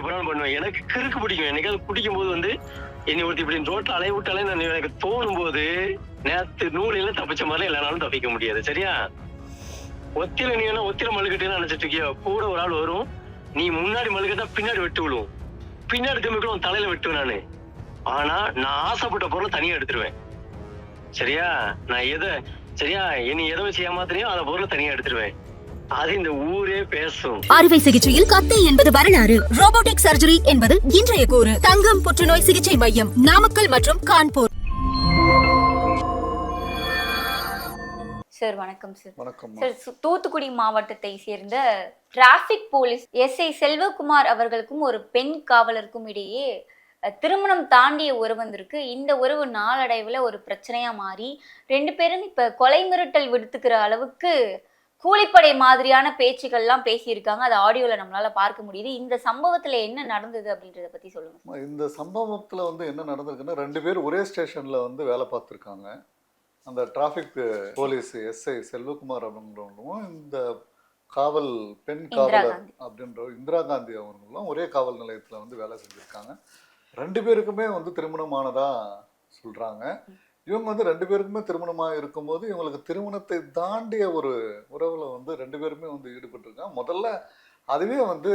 எப்பனாலும் பண்ணுவேன். எனக்கு கிறுக்கு பிடிக்கும். எனக்கு அது பிடிக்கும் போது வந்து என்னை ஒருத்தி இப்படி ரோட்ல அலைய விட்டாலே நான் எனக்கு தோணும் போது நேத்து நூலையில தப்பிச்ச மாதிரி இல்லைனாலும் தப்பிக்க முடியாது. சரியா? ஒத்தில நீ வேணா ஒத்தில மழுக்கட்டே நினைச்சிட்டு இருக்கியோ? கூட ஒரு ஆள் வரும். நீ முன்னாடி மழுக்கட்டா பின்னாடி வெட்டு விழுவும். பின்னாடி திரும்பி கூட உன் தலையில வெட்டுவேன் நானு. ஆனா நான் ஆசைப்பட்ட பொருளை தனியா எடுத்துருவேன். சரியா? நான் எதை சரியா? என்னை எதை வச்சு ஏமாத்துறியோ அந்த பொருளை தனியா எடுத்துருவேன். அது இந்த ஊரே பேசும். அறுவை சிகிச்சையில் கத்தை என்பது வரலாறு. ரோபோட்டிக் சர்ஜரி என்பது இன்றைய கூறு. தங்கம் புற்றுநோய் சிகிச்சை மையம் நாமக்கல் மற்றும் கான்பூர். சார் வணக்கம் சார். வணக்கம் சார் சு- தூத்துக்குடி மாவட்டத்தை சேர்ந்த டிராபிக் போலீஸ் எஸ்ஐ செல்வகுமார் அவர்களுக்கும் ஒரு பெண் காவலருக்கும் இடையே அஹ், திருமணம் தாண்டிய உறவு வந்திருக்கு. இந்த உறவு நாளடைவில் ஒரு பிரச்சனையா மாறி ரெண்டு பேரும் இப்ப கொலை மிரட்டல் விடுத்துக்கிற அளவுக்கு கூலிப்படை மாதிரியான பேச்சுக்கள்லாம் பேசியிருக்காங்க. அது ஆடியோல நம்மளால பார்க்க முடியுது. இந்த சம்பவத்துல என்ன நடந்தது அப்படின்றத பத்தி சொல்லுங்க இந்த சம்பவத்தில் வந்து என்ன நடந்திருக்குன்னா ரெண்டு பேர் ஒரே ஸ்டேஷனில் வந்து வேலை பார்த்துருக்காங்க. அந்த டிராஃபிக் போலீஸ் எஸ்ஐ செல்வகுமார் அப்படின்றவங்களும் இந்த காவல் பெண் காவலர். அப்படின்ற இந்திரா காந்தி அவங்களும் ஒரே காவல் நிலையத்தில் வந்து வேலை செஞ்சுருக்காங்க. ரெண்டு பேருக்குமே வந்து திருமணமானதா சொல்கிறாங்க இவங்க வந்து ரெண்டு பேருக்குமே திருமணமாக இருக்கும்போது இவங்களுக்கு திருமணத்தை தாண்டிய ஒரு உறவில் வந்து ரெண்டு பேருமே வந்து ஈடுபட்டிருக்காங்க. முதல்ல அதுவே வந்து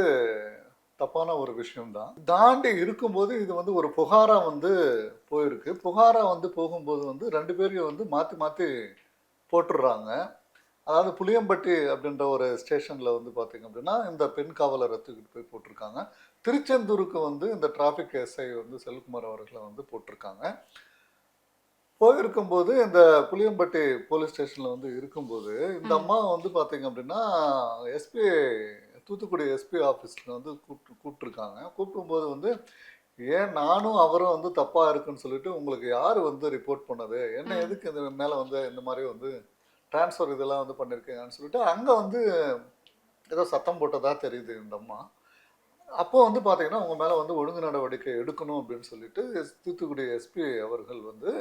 தப்பான ஒரு விஷயம்தான். தாண்டி இருக்கும்போது இது வந்து ஒரு புகாரா வந்து போயிருக்கு. புகாரா வந்து போகும்போது வந்து ரெண்டு பேரையும் வந்து மாற்றி மாற்றி போட்டுடுறாங்க அதாவது புளியம்பட்டி அப்படின்ற ஒரு ஸ்டேஷனில் வந்து பார்த்திங்க அப்படின்னா இந்த பெண் காவலரை தூக்கிட்டு போய் போட்டிருக்காங்க. திருச்செந்தூருக்கு வந்து இந்த டிராஃபிக் எஸ்ஐ வந்து செல்குமார் அவர்களை வந்து போட்டிருக்காங்க. போயிருக்கும்போது இந்த புளியம்பட்டி போலீஸ் ஸ்டேஷனில் வந்து இருக்கும்போது இந்த. அம்மா வந்து பார்த்தீங்க அப்படின்னா எஸ்பி தூத்துக்குடி எஸ்பி ஆஃபீஸில் வந்து கூப்பிட்டு கூப்பிட்ருக்காங்க கூப்பிடும்போது வந்து ஏன் நானும் அவரும் வந்து தப்பாக இருக்குன்னு சொல்லிட்டு உங்களுக்கு யார் வந்து ரிப்போர்ட் பண்ணது என்ன. எதுக்கு இந்த மேலே வந்து இந்த மாதிரி வந்து ட்ரான்ஸ்ஃபர் இதெல்லாம் வந்து பண்ணியிருக்கீங்கன்னு சொல்லிட்டு அங்கே வந்து ஏதோ சத்தம் போட்டதா தெரியுது இந்த அம்மா அப்போ வந்து பார்த்தீங்கன்னா உங்க மேலே வந்து ஒழுங்கு நடவடிக்கை எடுக்கணும் அப்படின்னு சொல்லிட்டு எஸ்- தூத்துக்குடி எஸ்பி அவர்கள் வந்து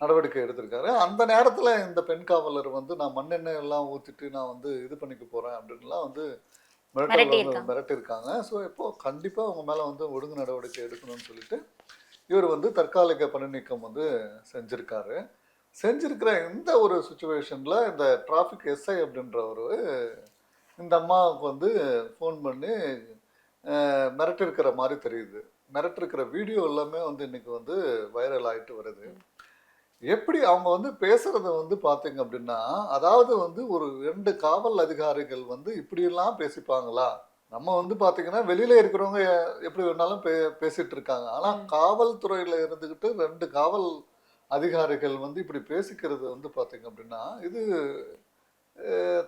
நடவடிக்கை எடுத்திருக்காரு. அந்த நேரத்தில் இந்த பெண் காவலர் வந்து நான் மண்ணெண்ணெய் எல்லாம் ஊற்றிட்டு நான் வந்து இது பண்ணிக்க போகிறேன் அப்படின்லாம் வந்து மிரட்டல். மிரட்டியிருக்காங்க. ஸோ இப்போ கண்டிப்பாக அவங்க மேலே வந்து ஒழுங்கு நடவடிக்கை எடுக்கணும்னு சொல்லிட்டு இவர் வந்து தற்காலிக பணி நீக்கம் வந்து செஞ்சிருக்காரு. செஞ்சிருக்கிற இந்த ஒரு சுச்சுவேஷனில் இந்த டிராஃபிக் எஸ்ஐ அப்படின்றவர் இந்த அம்மாவுக்கு வந்து ஃபோன் பண்ணி மிரட்டிருக்கிற மாதிரி தெரியுது. மிரட்டிருக்கிற வீடியோ எல்லாமே வந்து இன்னைக்கு வந்து வைரல் ஆயிட்டு வருது. எப்படி அவங்க வந்து பேசுறது வந்து பார்த்தீங்க அப்படின்னா அதாவது வந்து ஒரு ரெண்டு காவல் அதிகாரிகள் வந்து இப்படியெல்லாம் பேசிப்பாங்களா? நம்ம வந்து பார்த்தீங்கன்னா வெளியில இருக்கிறவங்க எப்படி வேணாலும் பே பேசிட்டு இருக்காங்க. ஆனால். காவல்துறையில இருந்துக்கிட்டு ரெண்டு காவல் அதிகாரிகள் வந்து இப்படி பேசிக்கிறது வந்து பார்த்தீங்க அப்படின்னா இது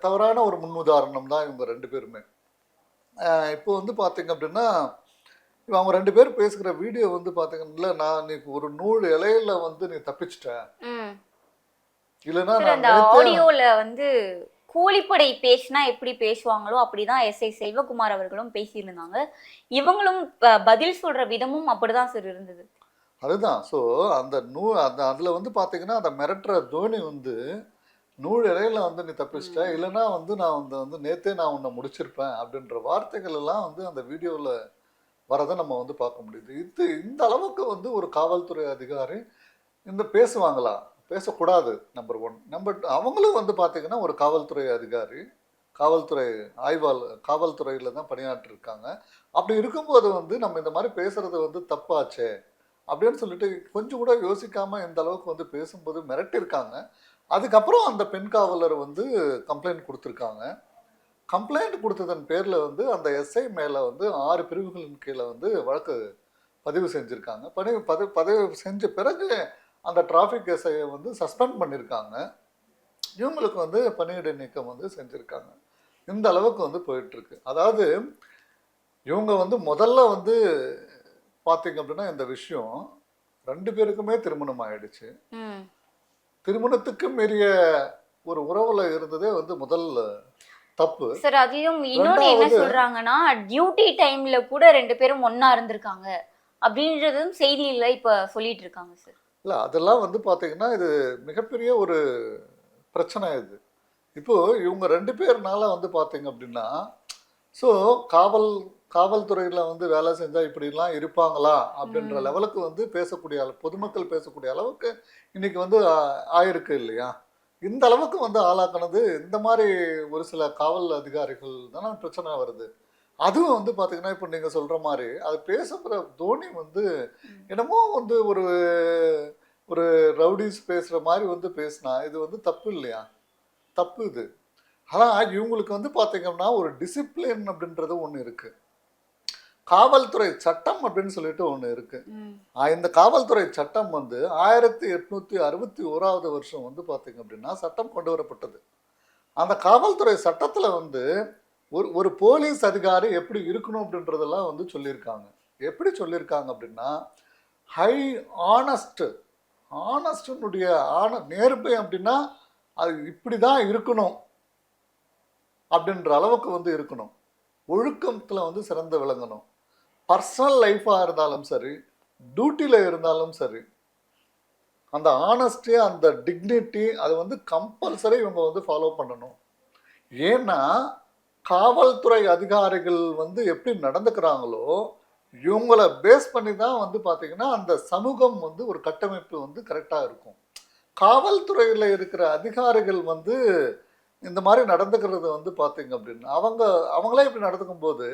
தவறான ஒரு முன்னுதாரணம் தான் இவங்க ரெண்டு பேருமே. இப்போ வந்து பார்த்தீங்க அப்படின்னா இப்ப அவங்க ரெண்டு பேர் பேசுகிற வீடியோ வந்து பார்த்தீங்கன்னா நான் நீ ஒரு நூல் இலையில வந்து நீ தப்பிச்சிட்ட ம். இல்லைன்னா அந்த ஆடியோல வந்து கூலிப்படை பேசினா எப்படி பேசுவாங்களோ அப்படிதான் எஸ்ஐ செல்வகுமார் அவர்களும் பேசியிருந்தாங்க. இவங்களும் பதில் சொல்ற விதமும் அப்படிதான் சார் இருந்தது. அதுதான். ஸோ அந்த நூ அந்த அதில் வந்து பார்த்தீங்கன்னா அந்த மிரட்டுற தோனி வந்து நூல் இலையில வந்து நீ தப்பிச்சிட்ட. இல்லைன்னா வந்து நான் வந்து வந்து நேத்தே நான் உன்னை முடிச்சிருப்பேன் அப்படின்ற வார்த்தைகள் எல்லாம் வந்து அந்த வீடியோவில் வரதை நம்ம வந்து பார்க்க முடியுது. இது இந்த அளவுக்கு வந்து ஒரு காவல்துறை அதிகாரி இந்த பேசுவாங்களா? பேசக்கூடாது நம்பர் ஒன் நம்பர் அவங்களும் வந்து பார்த்தீங்கன்னா ஒரு காவல்துறை அதிகாரி காவல்துறை ஆய்வாள் காவல்துறையில் தான் பணியாற்றிருக்காங்க. அப்படி இருக்கும்போது வந்து நம்ம இந்த மாதிரி பேசுறது வந்து தப்பாச்சே அப்படின்னு சொல்லிட்டு கொஞ்சம் கூட யோசிக்காமல் இந்த அளவுக்கு வந்து பேசும்போது மிரட்டியிருக்காங்க. அதுக்கப்புறம் அந்த பெண் காவலர் வந்து கம்ப்ளைண்ட் கொடுத்துருக்காங்க. கம்ப்ளைண்ட் கொடுத்ததன் பேரில் வந்து அந்த எஸ்ஐ மேலே வந்து ஆறு பிரிவுகளின் கீழே வந்து வழக்கு பதிவு செஞ்சுருக்காங்க. பதிவு பதிவு பதிவு செஞ்ச பிறகு அந்த டிராஃபிக் எஸ்ஐயை வந்து சஸ்பெண்ட் பண்ணியிருக்காங்க இவங்களுக்கு வந்து பணியிடை நீக்கம் வந்து செஞ்சுருக்காங்க. இந்த அளவுக்கு வந்து போயிட்டுருக்கு. அதாவது இவங்க வந்து முதல்ல வந்து பார்த்தீங்க அப்படின்னா இந்த விஷயம் ரெண்டு பேருக்குமே திருமணம் ஆயிடுச்சு. ம். திருமணத்துக்கு மீறிய ஒரு உறவுல இருந்ததே வந்து முதல் தப்பு. சார் அதையும் இன்னொன்னு என்ன சொல்றாங்கன்னா டியூட்டி டைம்ல கூட ரெண்டு பேரும் ஒண்ணா இருந்திருக்காங்க. அப்படின்றதும் செய்தியில இப்ப சொல்லிட்டு இருக்காங்க சார். இல்லை அதெல்லாம் வந்து பார்த்தீங்கன்னா இது மிகப்பெரிய ஒரு பிரச்சனை இது. இப்போ இவங்க ரெண்டு பேர்னால வந்து பார்த்தீங்க அப்படின்னா ஸோ காவல் காவல்துறையில் வந்து வேலை செஞ்சால் இப்படிலாம் இருப்பாங்களா அப்படின்ற. லெவலுக்கு வந்து பேசக்கூடிய பொதுமக்கள் பேசக்கூடிய அளவுக்கு இன்னைக்கு வந்து ஆயிருக்கு இல்லையா? இந்த அளவுக்கு வந்து ஆளாக்குனது இந்த மாதிரி ஒரு சில காவல் அதிகாரிகள் தானே பிரச்சனை வருது. அதுவும் வந்து பார்த்தீங்கன்னா இப்போ நீங்கள் சொல்கிற மாதிரி அது பேசுகிற தோனி வந்து என்னமோ வந்து ஒரு ஒரு ரவுடிஸ் பேசுகிற மாதிரி வந்து பேசினா இது வந்து தப்பு இல்லையா? தப்பு இது. ஆனால் இவங்களுக்கு வந்து பார்த்தீங்கன்னா ஒரு டிசிப்ளின் அப்படின்றது ஒன்று இருக்குது காவல்துறை சட்டம் அப்படின்னு சொல்லிட்டு ஒன்று இருக்குது இந்த காவல்துறை சட்டம் வந்து ஆயிரத்தி எட்நூத்தி அறுபத்தி ஓராவது வருஷம் வந்து பார்த்தீங்க அப்படின்னா சட்டம் கொண்டு வரப்பட்டது. அந்த காவல்துறை சட்டத்தில் வந்து ஒரு ஒரு போலீஸ் அதிகாரி எப்படி இருக்கணும் அப்படின்றதெல்லாம் வந்து சொல்லியிருக்காங்க. எப்படி சொல்லியிருக்காங்க அப்படின்னா ஹை ஆனஸ்ட் ஆனஸ்டினுடைய ஆன நேர்மை அப்படின்னா அது இப்படி தான் இருக்கணும். அப்படின்ற அளவுக்கு வந்து இருக்கணும். ஒழுக்கத்தில் வந்து சிறந்து விளங்கணும். பர்சனல் லைஃப்பாக இருந்தாலும் சரி டியூட்டியில் இருந்தாலும் சரி அந்த ஆனஸ்டி அந்த டிக்னிட்டி அது வந்து கம்பல்சரி இவங்க வந்து ஃபாலோ பண்ணணும். ஏன்னா காவல்துறை அதிகாரிகள் வந்து எப்படி நடந்துக்கிறாங்களோ இவங்கள பேஸ் பண்ணி தான் வந்து பார்த்திங்கன்னா அந்த சமூகம் வந்து ஒரு கட்டமைப்பு வந்து கரெக்டாக இருக்கும். காவல்துறையில் இருக்கிற அதிகாரிகள் வந்து இந்த மாதிரி நடந்துக்கிறது வந்து பார்த்திங்க அப்படின்னா அவங்க அவங்களே இப்படி நடந்துக்கும் போது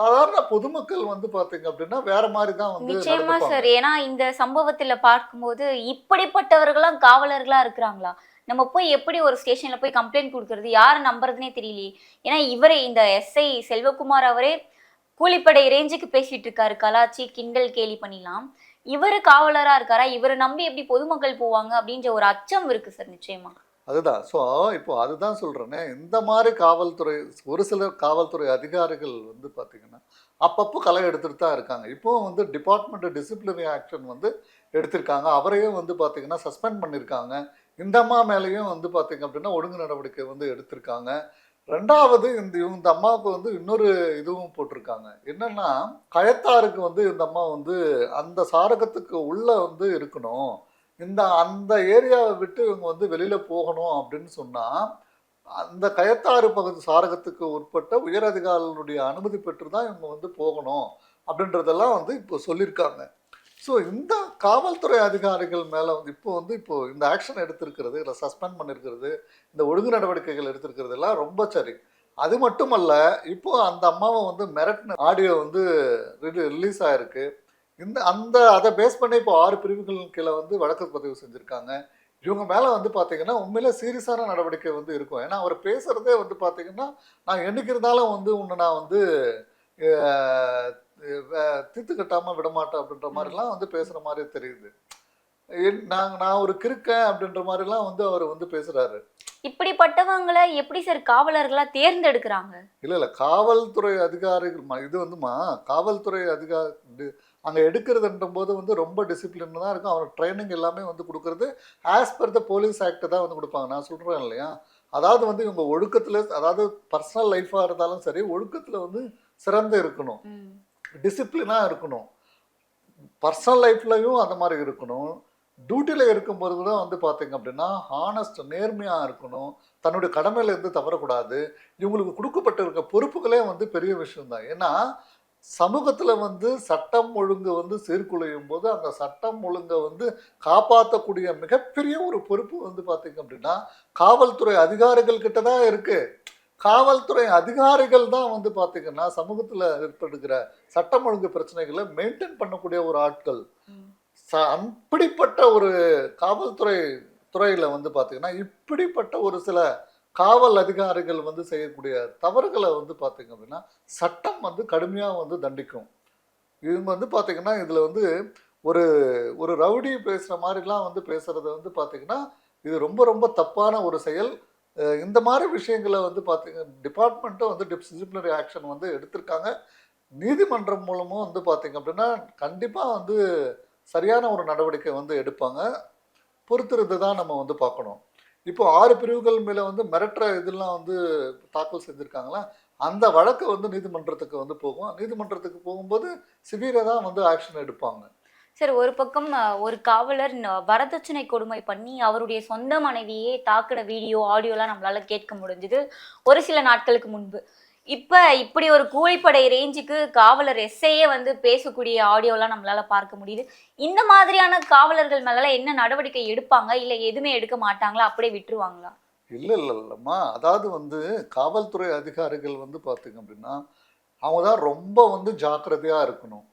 சாதாரண பொதுமக்கள் வந்து பார்த்தீங்க அப்படின்னா வேற மாதிரி தான் வந்து நிச்சயமா. சார். ஏன்னா இந்த சம்பவத்துல பார்க்கும்போது இப்படிப்பட்டவர்களாம் காவலர்களா இருக்கிறாங்களா? நம்ம போய் எப்படி ஒரு ஸ்டேஷன்ல போய் கம்ப்ளைண்ட் கொடுக்கறது? யாரை நம்புறதுனே தெரியலையே. ஏன்னா இவரே இந்த எஸ்ஐ செல்வகுமார் அவரே கூலிப்படை ரேஞ்சுக்கு பேசிட்டு இருக்காரு. கலாச்சி கிண்டல் கேலி பண்ணிலாம். இவரு காவலரா இருக்காரா? இவரை நம்பி எப்படி பொதுமக்கள் போவாங்க அப்படின்ற ஒரு அச்சம் இருக்கு சார் நிச்சயமா. அதுதான். ஸோ இப்போ அதுதான் சொல்கிறேனே இந்த மாதிரி காவல்துறை ஒரு சில காவல்துறை அதிகாரிகள் வந்து பார்த்திங்கன்னா அப்பப்போ களை எடுத்துகிட்டு தான் இருக்காங்க. இப்போவும் வந்து டிபார்ட்மெண்ட் டிசிப்ளினரி ஆக்ஷன் வந்து எடுத்திருக்காங்க. அவரையும் வந்து பார்த்திங்கன்னா சஸ்பெண்ட் பண்ணியிருக்காங்க இந்த அம்மா மேலேயும் வந்து பார்த்திங்க அப்படின்னா ஒழுங்கு நடவடிக்கை வந்து எடுத்திருக்காங்க. ரெண்டாவது இந்த இந்த அம்மாவுக்கு வந்து இன்னொரு இதுவும் போட்டிருக்காங்க. என்னென்னா கயத்தாருக்கு வந்து இந்த அம்மா வந்து அந்த சாரகத்துக்கு உள்ளே வந்து இருக்கணும். இந்த அந்த ஏரியாவை விட்டு இவங்க வந்து வெளியில் போகணும் அப்படின்னு சொன்னால் அந்த கயத்தாறு பகுதி சாரகத்துக்கு உட்பட்ட உயரதிகாரிகளுடைய அனுமதி பெற்று தான் இவங்க வந்து போகணும் அப்படின்றதெல்லாம் வந்து இப்போ சொல்லியிருக்காங்க. ஸோ இந்த காவல்துறை அதிகாரிகள் மேலே வந்து இப்போ வந்து இப்போ இந்த ஆக்ஷன் எடுத்திருக்கிறது இல்லை சஸ்பெண்ட் பண்ணியிருக்கிறது இந்த ஒழுங்கு நடவடிக்கைகள் எடுத்திருக்கிறது எல்லாம் ரொம்ப சரி. அது மட்டுமல்ல இப்போ அந்த அம்மாவை வந்து மிரட்டின ஆடியோ வந்து ரிலீஸ் ஆயிருக்கு. இந்த அந்த அதை பேஸ் பண்ணி இப்போ ஆறு பிரிவுகள் கீழே வந்து வழக்கு பதிவு செஞ்சுருக்காங்க. இவங்க மேலே வந்து பார்த்தீங்கன்னா உண்மையிலே சீரியஸான நடவடிக்கை வந்து இருக்கும். ஏன்னா அவர் பேசுகிறதே வந்து பார்த்தீங்கன்னா நான் என்னைக்கு இருந்தாலும் வந்து உன்னை நான் வந்து தீர்த்து கட்டாமல் விட மாட்டேன் அப்படின்ற மாதிரிலாம் வந்து பேசுகிற மாதிரி தெரியுது. என்- நான் நான் ஒரு கிறுக்கேன் அப்படின்ற மாதிரிலாம் வந்து அவர் வந்து பேசுகிறாரு இப்படிப்பட்டவங்களை எப்படி சார் காவலர்களா தேர்ந்தெடுக்கிறாங்க? இல்லை இல்லை. காவல்துறை அதிகாரிகள் இது வந்துமா? காவல்துறை அதிகாரி அங்கே எடுக்கிறதுன்ற போது வந்து ரொம்ப டிசிப்ளின் தான் இருக்கும். அவனுக்கு ட்ரைனிங் எல்லாமே வந்து கொடுக்கறது as per the police act தான் வந்து கொடுப்பாங்க. நான் சொல்கிறேன் இல்லையா? அதாவது வந்து இவங்க ஒழுக்கத்தில் அதாவது பர்சனல் லைஃபாக இருந்தாலும் சரி ஒழுக்கத்தில் வந்து சிறந்து இருக்கணும். டிசிப்ளினாக இருக்கணும். பர்சனல் லைஃப்லையும் அந்த மாதிரி இருக்கணும். டியூட்டியில் இருக்கும்போது கூட வந்து பார்த்தீங்க அப்படின்னா ஹானஸ்ட் நேர்மையாக இருக்கணும். தன்னுடைய கடமையில இருந்து தவறக்கூடாது. இவங்களுக்கு கொடுக்கப்பட்டிருக்க பொறுப்புகளே வந்து பெரிய விஷயம்தான். ஏன்னா சமூகத்தில் வந்து சட்டம் ஒழுங்கு வந்து சீர்குலையும் போது அந்த சட்டம் ஒழுங்கை வந்து காப்பாற்றக்கூடிய மிகப்பெரிய ஒரு பொறுப்பு வந்து பார்த்தீங்க அப்படின்னா காவல்துறை அதிகாரிகள் கிட்ட தான் இருக்கு காவல்துறை அதிகாரிகள் தான் வந்து பார்த்தீங்கன்னா சமூகத்தில் ஏற்படுகிற சட்டம் ஒழுங்கு பிரச்சனைகளை மெயின்டைன் பண்ணக்கூடிய ஒரு ஆட்கள். ச- அப்படிப்பட்ட ஒரு காவல்துறை துறையில வந்து பார்த்தீங்கன்னா இப்படிப்பட்ட ஒரு சில காவல் அதிகாரிகள் வந்து செய்யக்கூடிய தவறுகளை வந்து பார்த்தீங்க அப்படின்னா சட்டம் வந்து கடுமையாக வந்து தண்டிக்கும். இவங்க வந்து பார்த்திங்கன்னா இதில் வந்து ஒரு ஒரு ரவுடி பேசுகிற மாதிரிலாம் வந்து பேசுகிறது வந்து பார்த்திங்கன்னா இது ரொம்ப ரொம்ப தப்பான ஒரு செயல். இந்த மாதிரி விஷயங்களை வந்து பார்த்திங்க டிபார்ட்மெண்ட்டும் வந்து டிசிப்ளினரி ஆக்ஷன் வந்து எடுத்திருக்காங்க. நீதிமன்றம் மூலமும் வந்து பார்த்திங்க அப்படின்னா கண்டிப்பாக வந்து சரியான ஒரு நடவடிக்கை வந்து எடுப்பாங்க. பொறுத்திருந்து தான் நம்ம வந்து பார்க்கணும். இப்போ ஆறு பிரிவுகள் மேலே வந்து மிரட்டுற இதெல்லாம் வந்து தாக்கல் செஞ்சுருக்காங்களா? அந்த வழக்கு வந்து நீதிமன்றத்துக்கு வந்து போகும். நீதிமன்றத்துக்கு போகும்போது சிவியராக தான் வந்து ஆக்ஷன் எடுப்பாங்க. சார் ஒரு பக்கம் ஒரு காவலர் வரதட்சணை கொடுமை பண்ணி அவருடைய சொந்த மனைவியே தாக்குன வீடியோ ஆடியோலாம் நம்மளால கேட்க முடிஞ்சது. ஒரு சில நாட்களுக்கு முன்பு. இப்ப இப்படி ஒரு கூலிப்படை ரேஞ்சுக்கு காவலர் எஸ்ஐயே வந்து பேசக்கூடிய ஆடியோலாம் நம்மளால பார்க்க முடியுது. இந்த மாதிரியான காவலர்கள் மேல என்ன நடவடிக்கை எடுப்பாங்க? இல்ல எதுவுமே எடுக்க மாட்டாங்களா? அப்படியே விட்டுருவாங்களா? இல்லை இல்லை இல்லைம்மா. அதாவது வந்து காவல்துறை அதிகாரிகள் வந்து பார்த்தீங்க அப்படின்னா அவங்க தான் ரொம்ப வந்து ஜாக்கிரதையாக இருக்கணும்.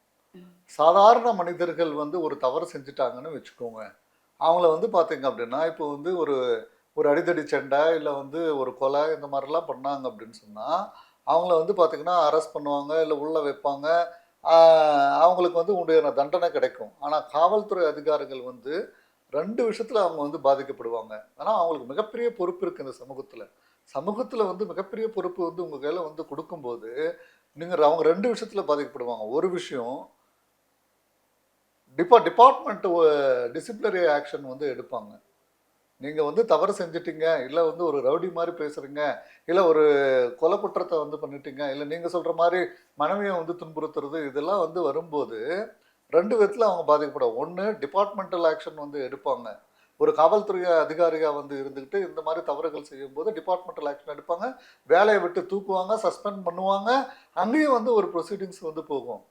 சாதாரண மனிதர்கள் வந்து ஒரு தவறு செஞ்சுட்டாங்கன்னு வச்சுக்கோங்க. அவங்கள வந்து பார்த்தீங்க அப்படின்னா இப்போ வந்து ஒரு ஒரு அடிதடி சண்டை இல்லை வந்து ஒரு கொலை இந்த மாதிரிலாம் பண்ணாங்க அப்படின்னு சொன்னால் அவங்கள வந்து பார்த்திங்கன்னா அரெஸ்ட் பண்ணுவாங்க இல்லை உள்ளே வைப்பாங்க. அவங்களுக்கு வந்து உண்டான தண்டனை கிடைக்கும். ஆனால் காவல்துறை அதிகாரிகள் வந்து ரெண்டு விஷயத்தில் அவங்க வந்து பாதிக்கப்படுவாங்க. ஆனால் அவங்களுக்கு மிகப்பெரிய பொறுப்பு இருக்குது இந்த சமூகத்தில். சமூகத்தில் வந்து மிகப்பெரிய பொறுப்பு வந்து உங்கள் கையில் வந்து கொடுக்கும்போது நீங்கள் அவங்க ரெண்டு விஷயத்தில் பாதிக்கப்படுவாங்க. ஒரு விஷயம் டிபா டிபார்ட்மெண்ட் டிசிப்ளினரி ஆக்ஷன் வந்து எடுப்பாங்க. நீங்க வந்து தவறு செஞ்சிட்டீங்க இல்ல வந்து ஒரு ரவுடி மாதிரி பேசுறீங்க இல்ல ஒரு கொலை குற்றத்தை வந்து பண்ணிட்டீங்க இல்ல நீங்க சொல்ற மாதிரி மனைவியை வந்து துன்புறுத்துறது இதெல்லாம் வந்து வரும்போது ரெண்டு விதத்தில் அவங்க பாதிக்கப்படுவாங்க ஒன்று டிபார்ட்மெண்டல் ஆக்ஷன் வந்து எடுப்பாங்க. ஒரு காவல்துறை அதிகாரியாக வந்து இருந்துக்கிட்டு இந்த மாதிரி தவறுகள் செய்யும்போது டிபார்ட்மெண்டல் ஆக்ஷன் எடுப்பாங்க. வேலையை விட்டு தூக்குவாங்க சஸ்பெண்ட் பண்ணுவாங்க அங்கேயும் வந்து ஒரு ப்ரொசீடிங்ஸ் வந்து போகும்.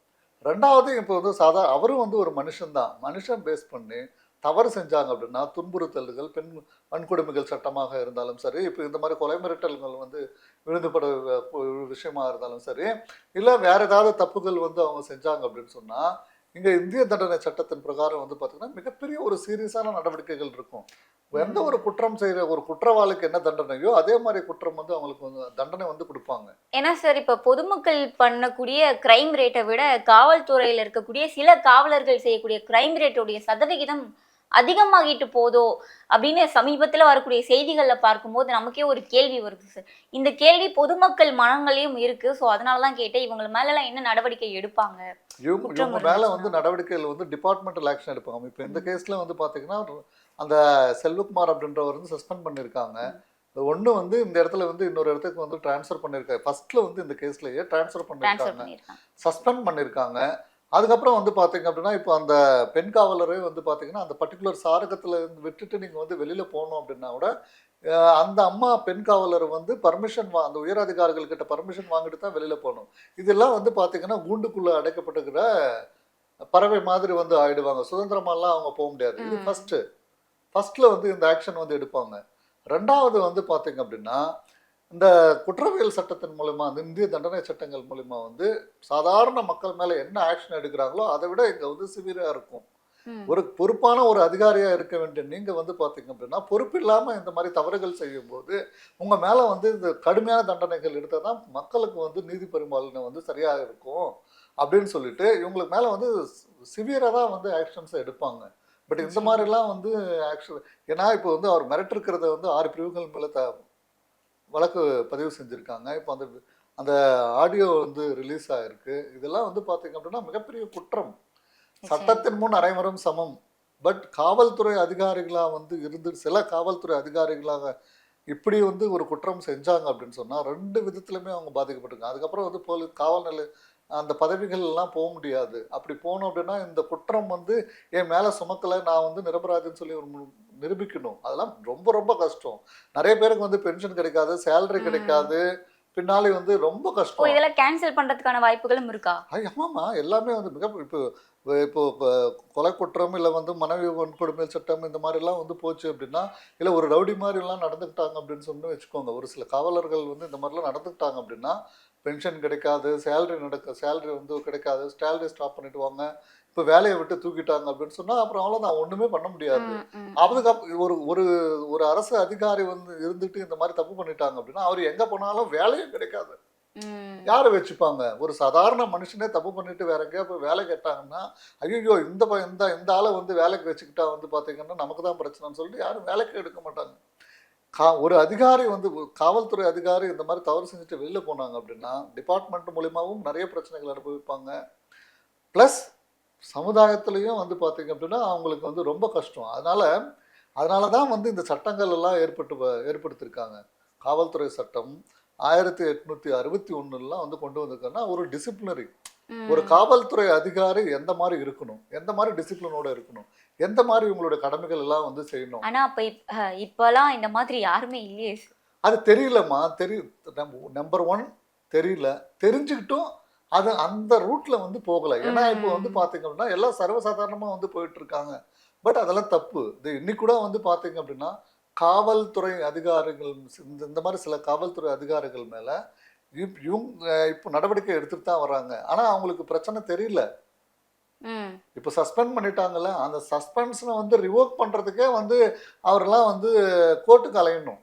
ரெண்டாவது இப்போ வந்து சாதா அவரும் வந்து ஒரு மனுஷன்தான். மனுஷன் பேஸ் பண்ணி தவறு செஞ்சாங்க அப்படின்னா துன்புறுத்தல்கள் பெண் வன்கொடுமைகள் சட்டமாக இருந்தாலும் சரி இப்போ இந்த மாதிரி கொலை மிரட்டல்கள் வந்து விழுந்துபட விஷயமா இருந்தாலும் சரி இல்லை வேற ஏதாவது தப்புகள் வந்து அவங்க செஞ்சாங்க அப்படின்னு சொன்னால் இங்க இந்திய தண்டனை சட்டத்தின் பிரகாரம் வந்து பார்த்தீங்கன்னா மிகப்பெரிய ஒரு சீரியஸான நடவடிக்கைகள் இருக்கும். எந்த ஒரு குற்றம் செய்யற ஒரு குற்றவாளிக்கு என்ன தண்டனையோ அதே மாதிரி குற்றம் வந்து அவங்களுக்கு வந்து தண்டனை வந்து கொடுப்பாங்க. ஏன்னா சார் இப்ப பொதுமக்கள் பண்ணக்கூடிய கிரைம் ரேட்டை விட காவல்துறையில இருக்கக்கூடிய சில காவலர்கள் செய்யக்கூடிய கிரைம் ரேட்டோடைய சதவிகிதம் அதிகமாகிட்டு போதோ அப்படின்னு சமீபத்துல வரக்கூடிய செய்திகள்ல பார்க்கும்போது நமக்கே ஒரு கேள்வி வருது சார். இந்த கேள்வி பொதுமக்கள் மனங்களையும் இருக்கு. ஸோ அதனால தான் கேட்டேன். இவங்க மேல எல்லாம் என்ன நடவடிக்கை எடுப்பாங்க? இவங்க மேல. வந்து நடவடிக்கைகள் வந்து டிபார்ட்மெண்டல் ஆக்ஷன் எடுப்பாங்க. இப்போ இந்த கேஸ்ல வந்து பாத்தீங்கன்னா அந்த செல்வகுமார் அப்படின்றவர் வந்து சஸ்பெண்ட் பண்ணியிருக்காங்க. ஒண்ணு வந்து இந்த இடத்துல வந்து இன்னொரு இடத்துக்கு வந்து ட்ரான்ஸ்ஃபர் பண்ணியிருக்காங்க ஃபர்ஸ்ட்ல வந்து இந்த கேஸ்லயே ட்ரான்ஸ்ஃபர் பண்ணியிருக்காங்க. சஸ்பெண்ட் பண்ணியிருக்காங்க. அதுக்கப்புறம் வந்து பார்த்தீங்க அப்படின்னா இப்போ அந்த பெண் காவலரே வந்து பார்த்தீங்கன்னா அந்த பர்டிகுலர் சாரகத்தில் இருந்து விட்டுட்டு நீங்கள் வந்து வெளியில் போகணும் அப்படின்னா கூட அந்த அம்மா பெண் காவலர் வந்து பர்மிஷன் வா அந்த உயரதிகாரிகள் கிட்ட பர்மிஷன் வாங்கிட்டு தான் வெளியில் போகணும். இதெல்லாம் வந்து பார்த்தீங்கன்னா கூண்டுக்குள்ளே அடைக்கப்பட்டுக்கிற பறவை மாதிரி வந்து ஆயிடுவாங்க. சுதந்திரமாலாம் அவங்க போக முடியாது. இது ம். ஃபர்ஸ்ட்டு ஃபர்ஸ்ட்ல வந்து இந்த ஆக்ஷன் வந்து எடுப்பாங்க. ரெண்டாவது வந்து பார்த்தீங்க அப்படின்னா இந்த குற்றவியல் சட்டத்தின் மூலமா அந்த இந்திய தண்டனை சட்டங்கள் மூலமா வந்து சாதாரண மக்கள் மேல என்ன ஆக்ஷன் எடுக்கிறாங்களோ அதை விட இங்க வந்து சிவியரா இருக்கும். ஒரு பொறுப்பான ஒரு அதிகாரியா இருக்க வேண்டிய நீங்க வந்து பாத்தீங்க அப்படின்னா பொறுப்பு இல்லாம இந்த மாதிரி தவறுகள் செய்யும் போது உங்க மேல வந்து இந்த கடுமையான தண்டனைகள் எடுத்தாதான் மக்களுக்கு வந்து நீதி பரிமாலனை வந்து சரியா இருக்கும் அப்படின்னு சொல்லிட்டு இவங்களுக்கு மேல வந்து சிவியரா தான் வந்து ஆக்ஷன்ஸ் எடுப்பாங்க. பட் இந்த மாதிரிலாம் வந்து ஆக்ஷன் ஏன்னா இப்போ வந்து அவர் மிரட்டிருக்கிறத வந்து ஆறு பிரிவுகள் மேல வழக்கு பதிவு செஞ்சுருக்காங்க. இப்போ அந்த அந்த ஆடியோ வந்து ரிலீஸ் ஆயிருக்கு. இதெல்லாம் வந்து பார்த்தீங்க அப்படின்னா மிகப்பெரிய குற்றம். சட்டத்தின் முன் அனைவரும் சமம். பட் காவல்துறை அதிகாரிகளாக வந்து இருந்து சில காவல்துறை அதிகாரிகளாக இப்படி வந்து ஒரு குற்றம் செஞ்சாங்க அப்படின்னு சொன்னால் ரெண்டு விதத்துலையுமே அவங்க பாதிக்கப்பட்டிருக்காங்க. அதுக்கப்புறம் வந்து போலீஸ் காவல் நிலைய அந்த பதவிகள் எல்லாம் போக முடியாது. அப்படி போகணும் அப்படின்னா இந்த குற்றம் வந்து என் மேலே சுமக்கலை நான் வந்து நிரபராதின்னு சொல்லி ஒரு நிரூபிக்கணும். அதெல்லாம் ரொம்ப ரொம்ப கஷ்டம். நிறைய பேருக்கு வந்து பென்ஷன் கிடைக்காது சேலரி. கிடைக்காது. பின்னாலே வந்து ரொம்ப கஷ்டம். இதெல்லாம் கேன்சல் பண்றதுக்கான வாய்ப்புகளும் இருக்கா? ஆமாம்மா. எல்லாமே வந்து மிக இப்போ இப்போ இப்போ கொலை குற்றம் இல்லை வந்து மனைவி வன்கொடுமை சட்டம் இந்த மாதிரிலாம் வந்து போச்சு அப்படின்னா இல்லை ஒரு ரவுடி மாதிரிலாம் நடந்துக்கிட்டாங்க அப்படின்னு சொல்லி வச்சுக்கோங்க. ஒரு சில காவலர்கள் வந்து இந்த மாதிரிலாம் நடந்துக்கிட்டாங்க அப்படின்னா பென்ஷன் கிடைக்காது சேலரி நடக்க சேலரி வந்து கிடைக்காது சேலரி ஸ்டாப் பண்ணிடுவாங்க இப்போ வேலையை விட்டு தூக்கிட்டாங்க அப்படின்னு சொன்னால் அப்புறம் அவ்வளோதான் ஒன்றுமே பண்ண முடியாது ம், ம். அதுக்கு ஒரு ஒரு ஒரு அரசு அதிகாரி வந்து இருந்துட்டு இந்த மாதிரி தப்பு பண்ணிட்டாங்க அப்படின்னா அவர் எங்கே போனாலும் வேலையும் கிடைக்காது. யாரை வச்சுப்பாங்க ஒரு சாதாரண மனுஷனே தப்பு பண்ணிட்டு வேற எங்கேயா போய் வேலை கேட்டாங்கன்னா ஐயோ இந்த இந்த இந்த ஆளை வந்து வேலைக்கு வச்சுக்கிட்டா வந்து பார்த்தீங்கன்னா நமக்கு தான் பிரச்சனைன்னு சொல்லிட்டு யாரும் வேலைக்கு எடுக்க மாட்டாங்க கா ஒரு அதிகாரி வந்து காவல்துறை அதிகாரி இந்த மாதிரி தவறு செஞ்சுட்டு வெளியில் போனாங்க அப்படின்னா டிபார்ட்மெண்ட் மூலிமாவும் நிறைய பிரச்சனைகள் அனுபவிப்பாங்க. ப்ளஸ் சமுதாயத்துலேயும் வந்து பார்த்தீங்க அப்படின்னா அவங்களுக்கு வந்து ரொம்ப கஷ்டம். அதனால் அதனால தான் வந்து இந்த சட்டங்கள் எல்லாம் ஏற்பட்டு வ- ஏற்படுத்தியிருக்காங்க காவல்துறை சட்டம் ஆயிரத்தி எட்நூற்றி அறுபத்தி ஒன்றுலாம் வந்து கொண்டு வந்திருக்காங்கன்னா ஒரு டிசிப்ளினரி ஒரு காவல்துறை அதிகாரி எந்த மாதிரி இருக்கணும்? எந்த மாதிரி டிசிப்ளினோட இருக்கணும்? எந்த மாதிரி உங்களோட கடமைகள் எல்லாம் வந்து செய்யணும்? ஆனா அப்ப இப்பெல்லாம் இந்த மாதிரி யாருமே இல்லையே. அது தெரியலம்மா. தெரியும் நம்பர் ஒன் தெரியல. தெரிஞ்சுக்கிட்டும் அது அந்த ரூட்ல வந்து போகல. ஏன்னா இப்போ வந்து. பாத்தீங்க அப்படின்னா எல்லாம் சர்வசாதாரணமா வந்து போயிட்டு இருக்காங்க. பட் அதெல்லாம் தப்பு. இது இன்னைக்கு கூட வந்து பாத்தீங்க அப்படின்னா காவல்துறை அதிகாரிகள் இந்த மாதிரி சில காவல்துறை அதிகாரிகள் மேல இப்- இவங்க இப்போ நடவடிக்கை எடுத்துட்டு தான் வராங்க. ஆனா அவங்களுக்கு பிரச்சனை தெரியல. இப்போ சஸ்பெண்ட் பண்ணிட்டாங்கல்ல அந்த சஸ்பென்ஷனை வந்து ரிவோக் பண்றதுக்கே வந்து அவரெல்லாம் வந்து கோர்ட்டுக்கு அலையணும்.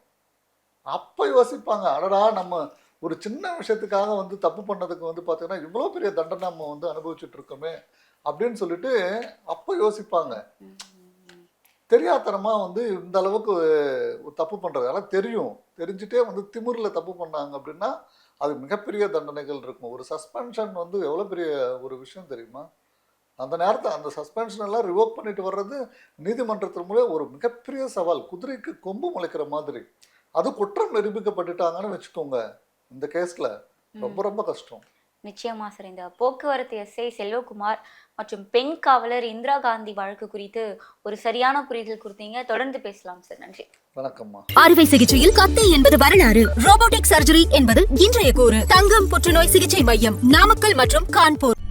அப்போ யோசிப்பாங்க அடடா நம்ம ஒரு சின்ன விஷயத்துக்காக வந்து தப்பு பண்ணதுக்கு வந்து பார்த்தீங்கன்னா இவ்வளோ பெரிய தண்டனை நம்ம வந்து அனுபவிச்சுட்டு இருக்கோமே அப்படின்னு சொல்லிட்டு அப்போ யோசிப்பாங்க. தெரியாத்தனமா வந்து இந்த அளவுக்கு தப்பு பண்றது. அதெல்லாம் தெரியும். தெரிஞ்சுட்டே வந்து திமிர்ல தப்பு பண்ணாங்க அப்படின்னா அது மிகப்பெரிய தண்டனைகள் இருக்கும். ஒரு சஸ்பென்ஷன் வந்து எவ்வளோ பெரிய ஒரு விஷயம் தெரியுமா? அந்த நேரத்தை அந்த சஸ்பென்ஷன் எல்லாம் ரிவோக் பண்ணிட்டு வர்றது நீதிமன்றத்தின் மூலம் ஒரு மிகப்பெரிய சவால். குதிரைக்கு கொம்பு முளைக்கிற மாதிரி. அது குற்றம் நிரூபிக்கப்பட்டுட்டாங்கன்னு வச்சுக்கோங்க. இந்த கேஸ்ல ரொம்ப ரொம்ப கஷ்டம். நிச்சயமா சார். இந்த போக்குவரத்து எஸ்ஐ செல்வகுமார் மற்றும் பெண் காவலர் இந்திரா காந்தி வழக்கு குறித்து ஒரு சரியான புரிதல் கொடுத்தீங்க. தொடர்ந்து பேசலாம் சார். நன்றி. வணக்கம்மா. அறுவை சிகிச்சையில் கத்தை என்பது வரலாறு. ரோபோட்டிக் சர்ஜரி என்பது இன்றைய கூறு. தங்கம் புற்றுநோய் சிகிச்சை மையம் நாமக்கல் மற்றும் கான்பூர்.